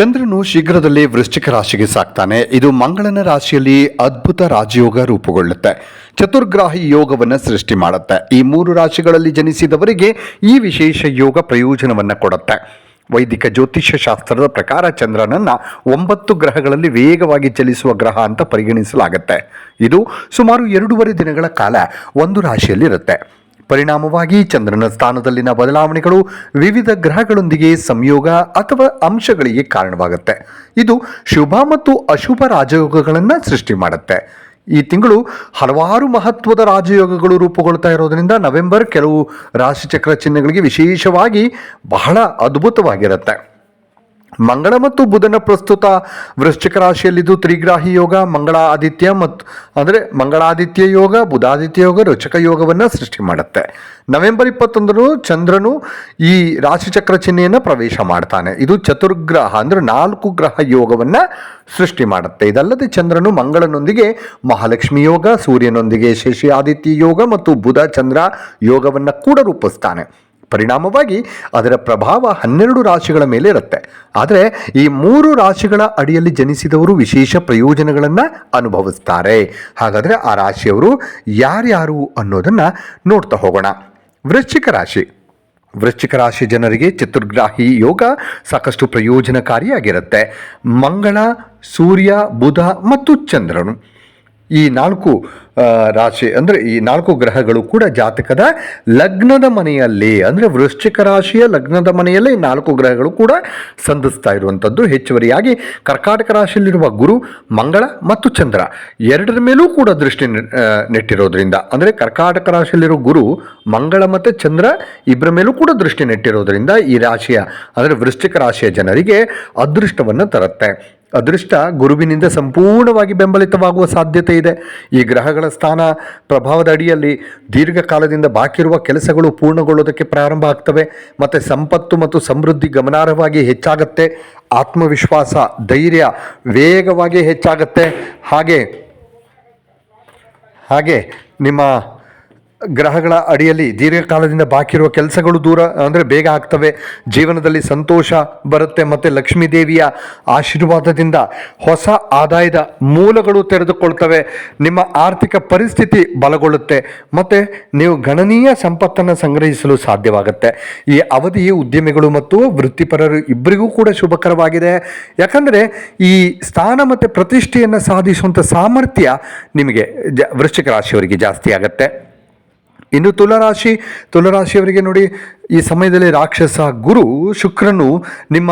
ಚಂದ್ರನು ಶೀಘ್ರದಲ್ಲೇ ವೃಶ್ಚಿಕ ರಾಶಿಗೆ ಸಾಕ್ತಾನೆ. ಇದು ಮಂಗಳನ ರಾಶಿಯಲ್ಲಿ ಅದ್ಭುತ ರಾಜಯೋಗ ರೂಪುಗೊಳ್ಳುತ್ತೆ. ಚತುರ್ಗ್ರಾಹಿ ಯೋಗವನ್ನು ಸೃಷ್ಟಿ ಮಾಡುತ್ತೆ. ಈ ಮೂರು ರಾಶಿಗಳಲ್ಲಿ ಜನಿಸಿದವರಿಗೆ ಈ ವಿಶೇಷ ಯೋಗ ಪ್ರಯೋಜನವನ್ನು ಕೊಡುತ್ತೆ. ವೈದಿಕ ಜ್ಯೋತಿಷ್ಯ ಶಾಸ್ತ್ರದ ಪ್ರಕಾರ ಚಂದ್ರನನ್ನ ಒಂಬತ್ತು ಗ್ರಹಗಳಲ್ಲಿ ವೇಗವಾಗಿ ಚಲಿಸುವ ಗ್ರಹ ಅಂತ ಪರಿಗಣಿಸಲಾಗುತ್ತೆ. ಇದು ಸುಮಾರು ಎರಡೂವರೆ ದಿನಗಳ ಕಾಲ ಒಂದು ರಾಶಿಯಲ್ಲಿರುತ್ತೆ. ಪರಿಣಾಮವಾಗಿ ಚಂದ್ರನ ಸ್ಥಾನದಲ್ಲಿನ ಬದಲಾವಣೆಗಳು ವಿವಿಧ ಗ್ರಹಗಳೊಂದಿಗೆ ಸಂಯೋಗ ಅಥವಾ ಅಂಶಗಳಿಗೆ ಕಾರಣವಾಗುತ್ತೆ. ಇದು ಶುಭ ಮತ್ತು ಅಶುಭ ರಾಜಯೋಗಗಳನ್ನು ಸೃಷ್ಟಿ ಮಾಡುತ್ತೆ. ಈ ತಿಂಗಳು ಹಲವಾರು ಮಹತ್ವದ ರಾಜಯೋಗಗಳು ರೂಪುಗೊಳ್ತಾ ಇರೋದರಿಂದ ನವೆಂಬರ್ ಕೆಲವು ರಾಶಿಚಕ್ರ ಚಿಹ್ನೆಗಳಿಗೆ ವಿಶೇಷವಾಗಿ ಬಹಳ ಅದ್ಭುತವಾಗಿರುತ್ತೆ. ಮಂಗಳ ಮತ್ತು ಬುಧನ ಪ್ರಸ್ತುತ ವೃಶ್ಚಿಕ ರಾಶಿಯಲ್ಲಿದ್ದು ತ್ರಿಗ್ರಾಹಿ ಯೋಗ ಮಂಗಳ ಆದಿತ್ಯ ಮತ್ತು ಅಂದರೆ ಮಂಗಳಾದಿತ್ಯ ಯೋಗ, ಬುಧಾದಿತ್ಯ ಯೋಗ, ರೋಚಕ ಯೋಗವನ್ನು ಸೃಷ್ಟಿ ಮಾಡುತ್ತೆ. ನವೆಂಬರ್ ಇಪ್ಪತ್ತೊಂದರು ಚಂದ್ರನು ಈ ರಾಶಿಚಕ್ರ ಚಿಹ್ನೆಯನ್ನು ಪ್ರವೇಶ ಮಾಡ್ತಾನೆ. ಇದು ಚತುರ್ಗ್ರಹ, ಅಂದರೆ ನಾಲ್ಕು ಗ್ರಹ ಯೋಗವನ್ನು ಸೃಷ್ಟಿ ಮಾಡುತ್ತೆ. ಇದಲ್ಲದೆ ಚಂದ್ರನು ಮಂಗಳನೊಂದಿಗೆ ಮಹಾಲಕ್ಷ್ಮಿ ಯೋಗ, ಸೂರ್ಯನೊಂದಿಗೆ ಶಶಿ ಆದಿತ್ಯ ಯೋಗ ಮತ್ತು ಬುಧ ಚಂದ್ರ ಯೋಗವನ್ನು ಕೂಡ ರೂಪಿಸ್ತಾನೆ. ಪರಿಣಾಮವಾಗಿ ಅದರ ಪ್ರಭಾವ ಹನ್ನೆರಡು ರಾಶಿಗಳ ಮೇಲೆ ಇರುತ್ತೆ. ಆದರೆ ಈ ಮೂರು ರಾಶಿಗಳ ಅಡಿಯಲ್ಲಿ ಜನಿಸಿದವರು ವಿಶೇಷ ಪ್ರಯೋಜನಗಳನ್ನು ಅನುಭವಿಸ್ತಾರೆ. ಹಾಗಾದರೆ ಆ ರಾಶಿಯವರು ಯಾರ್ಯಾರು ಅನ್ನೋದನ್ನು ನೋಡ್ತಾ ಹೋಗೋಣ. ವೃಶ್ಚಿಕ ರಾಶಿ. ವೃಶ್ಚಿಕ ರಾಶಿ ಜನರಿಗೆ ಚತುರ್ಗ್ರಾಹಿ ಯೋಗ ಸಾಕಷ್ಟು ಪ್ರಯೋಜನಕಾರಿಯಾಗಿರುತ್ತೆ. ಮಂಗಳ, ಸೂರ್ಯ, ಬುಧ ಮತ್ತು ಚಂದ್ರನು. ಈ ನಾಲ್ಕು ರಾಶಿ ಅಂದರೆ ಈ ನಾಲ್ಕು ಗ್ರಹಗಳು ಕೂಡ ಜಾತಕದ ಲಗ್ನದ ಮನೆಯಲ್ಲಿ ಅಂದರೆ ವೃಶ್ಚಿಕ ರಾಶಿಯ ಲಗ್ನದ ಮನೆಯಲ್ಲೇ ನಾಲ್ಕು ಗ್ರಹಗಳು ಕೂಡ ಸಂಧಿಸ್ತಾ ಇರುವಂಥದ್ದು. ಹೆಚ್ಚುವರಿಯಾಗಿ ಕರ್ಕಾಟಕ ರಾಶಿಯಲ್ಲಿರುವ ಗುರು, ಮಂಗಳ ಮತ್ತು ಚಂದ್ರ ಎರಡರ ಮೇಲೂ ಕೂಡ ದೃಷ್ಟಿ ನೆಟ್ಟಿರೋದ್ರಿಂದ ಅಂದರೆ ಕರ್ಕಾಟಕ ರಾಶಿಯಲ್ಲಿರೋ ಗುರು, ಮಂಗಳ ಮತ್ತು ಚಂದ್ರ ಇಬ್ಬರ ಮೇಲೂ ಕೂಡ ದೃಷ್ಟಿ ನೆಟ್ಟಿರೋದ್ರಿಂದ ಈ ರಾಶಿಯ ಅಂದರೆ ವೃಶ್ಚಿಕ ರಾಶಿಯ ಜನರಿಗೆ ಅದೃಷ್ಟವನ್ನು ತರುತ್ತೆ. ಅದೃಷ್ಟ ಗುರುವಿನಿಂದ ಸಂಪೂರ್ಣವಾಗಿ ಬೆಂಬಲಿತವಾಗುವ ಸಾಧ್ಯತೆ ಇದೆ. ಈ ಗ್ರಹಗಳ ಸ್ಥಾನ ಪ್ರಭಾವದ ಅಡಿಯಲ್ಲಿ ದೀರ್ಘಕಾಲದಿಂದ ಬಾಕಿರುವ ಕೆಲಸಗಳು ಪೂರ್ಣಗೊಳ್ಳೋದಕ್ಕೆ ಪ್ರಾರಂಭ ಆಗ್ತವೆ. ಮತ್ತು ಸಂಪತ್ತು ಮತ್ತು ಸಮೃದ್ಧಿ ಗಮನಾರ್ಹವಾಗಿ ಹೆಚ್ಚಾಗತ್ತೆ. ಆತ್ಮವಿಶ್ವಾಸ, ಧೈರ್ಯ ವೇಗವಾಗಿ ಹೆಚ್ಚಾಗತ್ತೆ. ಹಾಗೆ ಹಾಗೆ ನಿಮ್ಮ ಗ್ರಹಗಳ ಅಡಿಯಲ್ಲಿ ದೀರ್ಘಕಾಲದಿಂದ ಬಾಕಿ ಇರುವ ಕೆಲಸಗಳು ದೂರ, ಅಂದರೆ ಬೇಗ ಆಗ್ತವೆ. ಜೀವನದಲ್ಲಿ ಸಂತೋಷ ಬರುತ್ತೆ ಮತ್ತು ಲಕ್ಷ್ಮೀ ದೇವಿಯ ಆಶೀರ್ವಾದದಿಂದ ಹೊಸ ಆದಾಯದ ಮೂಲಗಳು ತೆರೆದುಕೊಳ್ತವೆ. ನಿಮ್ಮ ಆರ್ಥಿಕ ಪರಿಸ್ಥಿತಿ ಬಲಗೊಳ್ಳುತ್ತೆ. ಮತ್ತು ನೀವು ಗಣನೀಯ ಸಂಪತ್ತನ್ನು ಸಂಗ್ರಹಿಸಲು ಸಾಧ್ಯವಾಗುತ್ತೆ. ಈ ಅವಧಿ, ಉದ್ಯಮಿಗಳು ಮತ್ತು ವೃತ್ತಿಪರರು ಇಬ್ಬರಿಗೂ ಕೂಡ ಶುಭಕರವಾಗಿದೆ. ಯಾಕಂದರೆ ಈ ಸ್ಥಾನ ಮತ್ತು ಪ್ರತಿಷ್ಠೆಯನ್ನು ಸಾಧಿಸುವಂಥ ಸಾಮರ್ಥ್ಯ ನಿಮಗೆ ಜ ವೃಶ್ಚಿಕ ರಾಶಿಯವರಿಗೆ ಜಾಸ್ತಿ ಆಗುತ್ತೆ. ಇನ್ನು ತುಲಾರಾಶಿ, ತುಲರಾಶಿಯವರಿಗೆ ನೋಡಿ, ಈ ಸಮಯದಲ್ಲಿ ರಾಕ್ಷಸ ಗುರು ಶುಕ್ರನು ನಿಮ್ಮ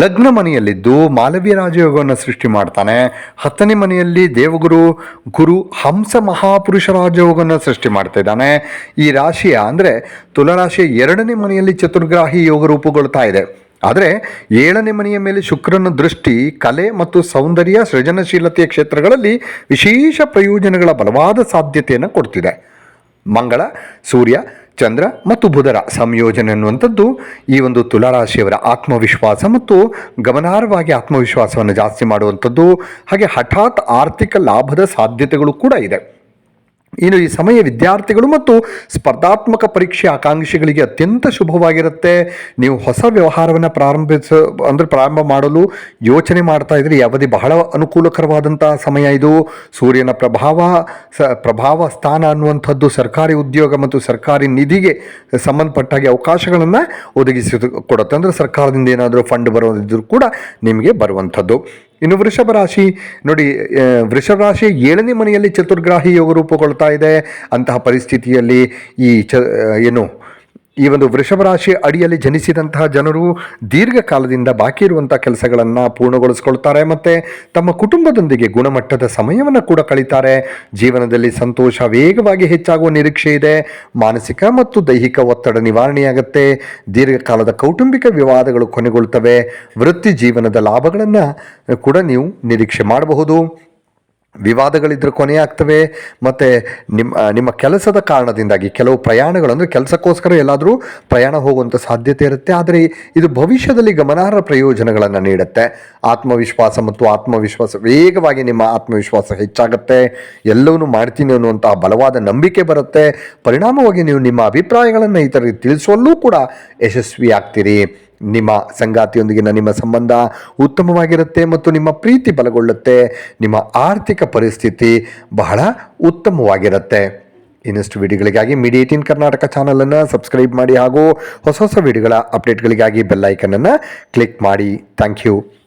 ಲಗ್ನ ಮನೆಯಲ್ಲಿದ್ದು ಮಾಲವೀಯ ರಾಜಯೋಗವನ್ನು ಸೃಷ್ಟಿ ಮಾಡ್ತಾನೆ. ಹತ್ತನೇ ಮನೆಯಲ್ಲಿ ದೇವಗುರು, ಗುರು ಹಂಸ ಮಹಾಪುರುಷ ರಾಜಯೋಗವನ್ನು ಸೃಷ್ಟಿ ಮಾಡ್ತಾ ಇದ್ದಾನೆ. ಈ ರಾಶಿಯ ಅಂದರೆ ತುಲಾರಾಶಿಯ ಎರಡನೇ ಮನೆಯಲ್ಲಿ ಚತುರ್ಗ್ರಾಹಿ ಯೋಗ ರೂಪುಗೊಳ್ತಾ ಇದೆ. ಆದರೆ ಏಳನೇ ಮನೆಯ ಮೇಲೆ ಶುಕ್ರನ ದೃಷ್ಟಿ ಕಲೆ ಮತ್ತು ಸೌಂದರ್ಯ ಸೃಜನಶೀಲತೆಯ ಕ್ಷೇತ್ರಗಳಲ್ಲಿ ವಿಶೇಷ ಪ್ರಯೋಜನಗಳ ಬಲವಾದ ಸಾಧ್ಯತೆಯನ್ನು ಕೊಡ್ತಿದೆ. ಮಂಗಳ, ಸೂರ್ಯ, ಚಂದ್ರ ಮತ್ತು ಬುಧರ ಸಂಯೋಜನೆ ಅನ್ನುವಂಥದ್ದು ಈ ಒಂದು ತುಲಾರಾಶಿಯವರ ಆತ್ಮವಿಶ್ವಾಸ ಮತ್ತು ಗಮನಾರ್ಹವಾಗಿ ಆತ್ಮವಿಶ್ವಾಸವನ್ನು ಜಾಸ್ತಿ ಮಾಡುವಂಥದ್ದು ಹಾಗೆ ಹಠಾತ್ ಆರ್ಥಿಕ ಲಾಭದ ಸಾಧ್ಯತೆಗಳು ಕೂಡ ಇದೆ. ಇನ್ನು ಈ ಸಮಯ ವಿದ್ಯಾರ್ಥಿಗಳು ಮತ್ತು ಸ್ಪರ್ಧಾತ್ಮಕ ಪರೀಕ್ಷೆ ಆಕಾಂಕ್ಷಿಗಳಿಗೆ ಅತ್ಯಂತ ಶುಭವಾಗಿರುತ್ತೆ. ನೀವು ಹೊಸ ವ್ಯವಹಾರವನ್ನು ಪ್ರಾರಂಭಿಸ, ಅಂದರೆ ಪ್ರಾರಂಭ ಮಾಡಲು ಯೋಚನೆ ಮಾಡ್ತಾ ಇದ್ರೆ, ಈ ಅವಧಿ ಬಹಳ ಅನುಕೂಲಕರವಾದಂಥ ಸಮಯ ಇದು. ಸೂರ್ಯನ ಪ್ರಭಾವ, ಸ, ಪ್ರಭಾವ ಸ್ಥಾನ ಅನ್ನುವಂಥದ್ದು ಸರ್ಕಾರಿ ಉದ್ಯೋಗ ಮತ್ತು ಸರ್ಕಾರಿ ನಿಧಿಗೆ ಸಂಬಂಧಪಟ್ಟಾಗೆ ಅವಕಾಶಗಳನ್ನು ಒದಗಿಸಿ ಕೊಡುತ್ತೆ ಅಂದರೆ ಸರ್ಕಾರದಿಂದ ಏನಾದರೂ ಫಂಡ್ ಬರೋದಿದ್ದರೂ ಕೂಡ ನಿಮಗೆ ಬರುವಂಥದ್ದು. ಇನ್ನು ವೃಷಭ ರಾಶಿ, ನೋಡಿ ವೃಷಭ ರಾಶಿ ಏಳನೇ ಮನೆಯಲ್ಲಿ ಚತುರ್ಗ್ರಾಹಿ ಯೋಗ ರೂಪುಗೊಳ್ತಾ ಇದೆ. ಅಂತಹ ಪರಿಸ್ಥಿತಿಯಲ್ಲಿ ಈ ಚ ಏನು ಈ ಒಂದು ವೃಷಭ ರಾಶಿ ಅಡಿಯಲ್ಲಿ ಜನಿಸಿದಂತಹ ಜನರು ದೀರ್ಘಕಾಲದಿಂದ ಬಾಕಿ ಇರುವಂಥ ಕೆಲಸಗಳನ್ನು ಪೂರ್ಣಗೊಳಿಸ್ಕೊಳ್ತಾರೆ ಮತ್ತು ತಮ್ಮ ಕುಟುಂಬದೊಂದಿಗೆ ಗುಣಮಟ್ಟದ ಸಮಯವನ್ನು ಕೂಡ ಕಳೀತಾರೆ. ಜೀವನದಲ್ಲಿ ಸಂತೋಷ ವೇಗವಾಗಿ ಹೆಚ್ಚಾಗುವ ನಿರೀಕ್ಷೆ ಇದೆ. ಮಾನಸಿಕ ಮತ್ತು ದೈಹಿಕ ಒತ್ತಡ ನಿವಾರಣೆಯಾಗುತ್ತೆ. ದೀರ್ಘಕಾಲದ ಕೌಟುಂಬಿಕ ವಿವಾದಗಳು ಕೊನೆಗೊಳ್ತವೆ. ವೃತ್ತಿ ಜೀವನದ ಲಾಭಗಳನ್ನು ಕೂಡ ನೀವು ನಿರೀಕ್ಷೆ ಮಾಡಬಹುದು. ವಿವಾದಗಳಿದ್ರೆ ಕೊನೆಯಾಗ್ತವೆ ಮತ್ತು ನಿಮ್ಮ ನಿಮ್ಮ ಕೆಲಸದ ಕಾರಣದಿಂದಾಗಿ ಕೆಲವು ಪ್ರಯಾಣಗಳು, ಅಂದರೆ ಕೆಲಸಕ್ಕೋಸ್ಕರ ಎಲ್ಲಾದರೂ ಪ್ರಯಾಣ ಹೋಗುವಂಥ ಸಾಧ್ಯತೆ ಇರುತ್ತೆ. ಆದರೆ ಇದು ಭವಿಷ್ಯದಲ್ಲಿ ಗಮನಾರ್ಹ ಪ್ರಯೋಜನಗಳನ್ನು ನೀಡುತ್ತೆ. ಆತ್ಮವಿಶ್ವಾಸ ಮತ್ತು ಆತ್ಮವಿಶ್ವಾಸ ವೇಗವಾಗಿ ನಿಮ್ಮ ಆತ್ಮವಿಶ್ವಾಸ ಹೆಚ್ಚಾಗುತ್ತೆ. ಎಲ್ಲವನ್ನೂ ಮಾಡ್ತೀನಿ ಅನ್ನುವಂತಹ ಬಲವಾದ ನಂಬಿಕೆ ಬರುತ್ತೆ. ಪರಿಣಾಮವಾಗಿ ನೀವು ನಿಮ್ಮ ಅಭಿಪ್ರಾಯಗಳನ್ನು ಇತರರಿಗೆ ತಿಳಿಸುವಲ್ಲೂ ಕೂಡ ಯಶಸ್ವಿ ಆಗ್ತೀರಿ ನಿಮ್ಮ ಸಂಗಾತಿಯೊಂದಿಗಿನ ನಿಮ್ಮ ಸಂಬಂಧ ಉತ್ತಮವಾಗಿರುತ್ತೆ ಮತ್ತು ನಿಮ್ಮ ಪ್ರೀತಿ ಬಲಗೊಳ್ಳುತ್ತೆ. ನಿಮ್ಮ ಆರ್ಥಿಕ ಪರಿಸ್ಥಿತಿ ಬಹಳ ಉತ್ತಮವಾಗಿರುತ್ತೆ. ಇನ್ನಷ್ಟು ವಿಡಿಯೋಗಳಿಗಾಗಿ ಏಟೀನ್ ಕರ್ನಾಟಕ ಚಾನಲನ್ನು ಸಬ್ಸ್ಕ್ರೈಬ್ ಮಾಡಿ ಹಾಗೂ ಹೊಸ ಹೊಸ ವಿಡಿಯೋಗಳ ಅಪ್ಡೇಟ್ಗಳಿಗಾಗಿ ಬೆಲ್ಲೈಕನನ್ನು ಕ್ಲಿಕ್ ಮಾಡಿ. Thank you.